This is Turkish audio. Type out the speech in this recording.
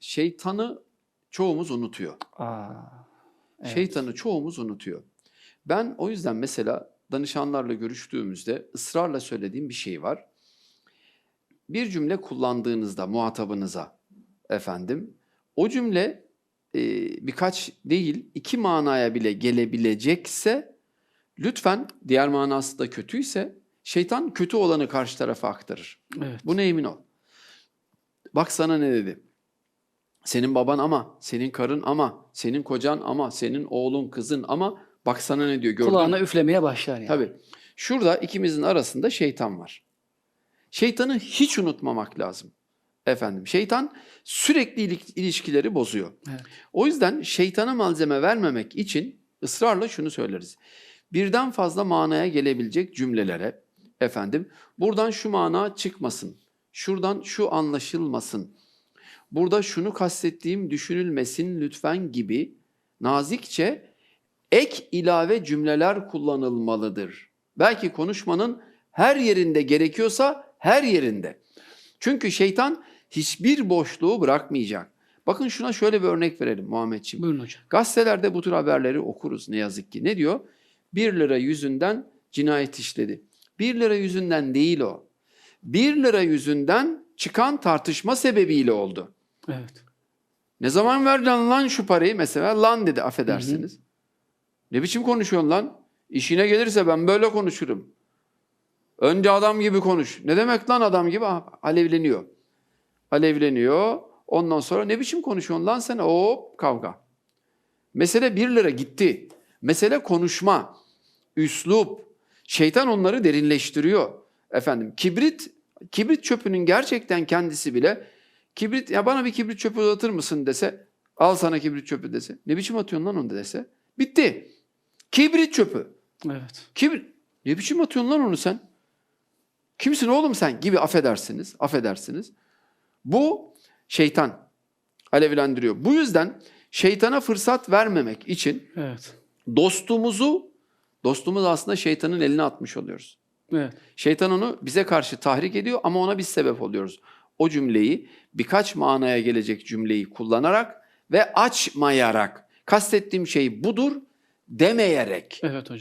şeytanı çoğumuz unutuyor. Aa, evet. Şeytanı çoğumuz unutuyor. Ben o yüzden mesela danışanlarla görüştüğümüzde ısrarla söylediğim bir şey var. Bir cümle kullandığınızda muhatabınıza efendim o cümle e, birkaç değil iki manaya bile gelebilecekse lütfen diğer manası da kötüyse şeytan kötü olanı karşı tarafa aktarır. Evet. Buna emin ol. Bak sana ne dedi. Senin baban ama, senin karın ama, senin kocan ama, senin oğlun, kızın ama bak sana ne diyor gördün mü? Kulağına üflemeye başlar yani. Tabii. Şurada ikimizin arasında şeytan var. Şeytanı hiç unutmamak lazım. Efendim şeytan sürekli ilişkileri bozuyor. Evet. O yüzden şeytana malzeme vermemek için ısrarla şunu söyleriz. Birden fazla manaya gelebilecek cümlelere efendim buradan şu mana çıkmasın. Şuradan şu anlaşılmasın. Burada şunu kastettiğim düşünülmesin lütfen gibi nazikçe ek ilave cümleler kullanılmalıdır. Belki konuşmanın her yerinde gerekiyorsa her yerinde. Çünkü şeytan hiçbir boşluğu bırakmayacak. Bakın şuna şöyle bir örnek verelim Muhammedciğim. Buyurun hocam. Gazetelerde bu tür haberleri okuruz ne yazık ki. Ne diyor? 1 lira yüzünden cinayet işledi. 1 lira yüzünden değil o. 1 lira yüzünden çıkan tartışma sebebiyle oldu. Evet. Ne zaman verdin lan şu parayı mesela? Lan dedi affedersiniz. Ne biçim konuşuyorsun lan? İşine gelirse ben böyle konuşurum. Önce adam gibi konuş. Ne demek lan adam gibi? Ah, Alevleniyor. Alevleniyor. Ondan sonra ne biçim konuşuyorsun lan sen? Hop kavga. Mesele bir lira gitti. Mesele konuşma, üslup. Şeytan onları derinleştiriyor. Efendim kibrit, kibrit çöpünün gerçekten kendisi bile kibrit ya bana bir kibrit çöpü uzatır mısın dese al sana kibrit çöpü dese. Ne biçim atıyorsun lan onu dese. Bitti. Kibrit çöpü. Evet. Kibrit. Ne biçim atıyorsun lan onu sen? Kimsin oğlum sen gibi affedersiniz. Affedersiniz. Bu şeytan alevlendiriyor. Bu yüzden şeytana fırsat vermemek için Evet. dostumuzu dostumuz aslında şeytanın eline atmış oluyoruz. Evet. Şeytan onu bize karşı tahrik ediyor ama ona biz sebep oluyoruz. O cümleyi birkaç manaya gelecek cümleyi kullanarak ve açmayarak kastettiğim şey budur demeyerek Evet hocam.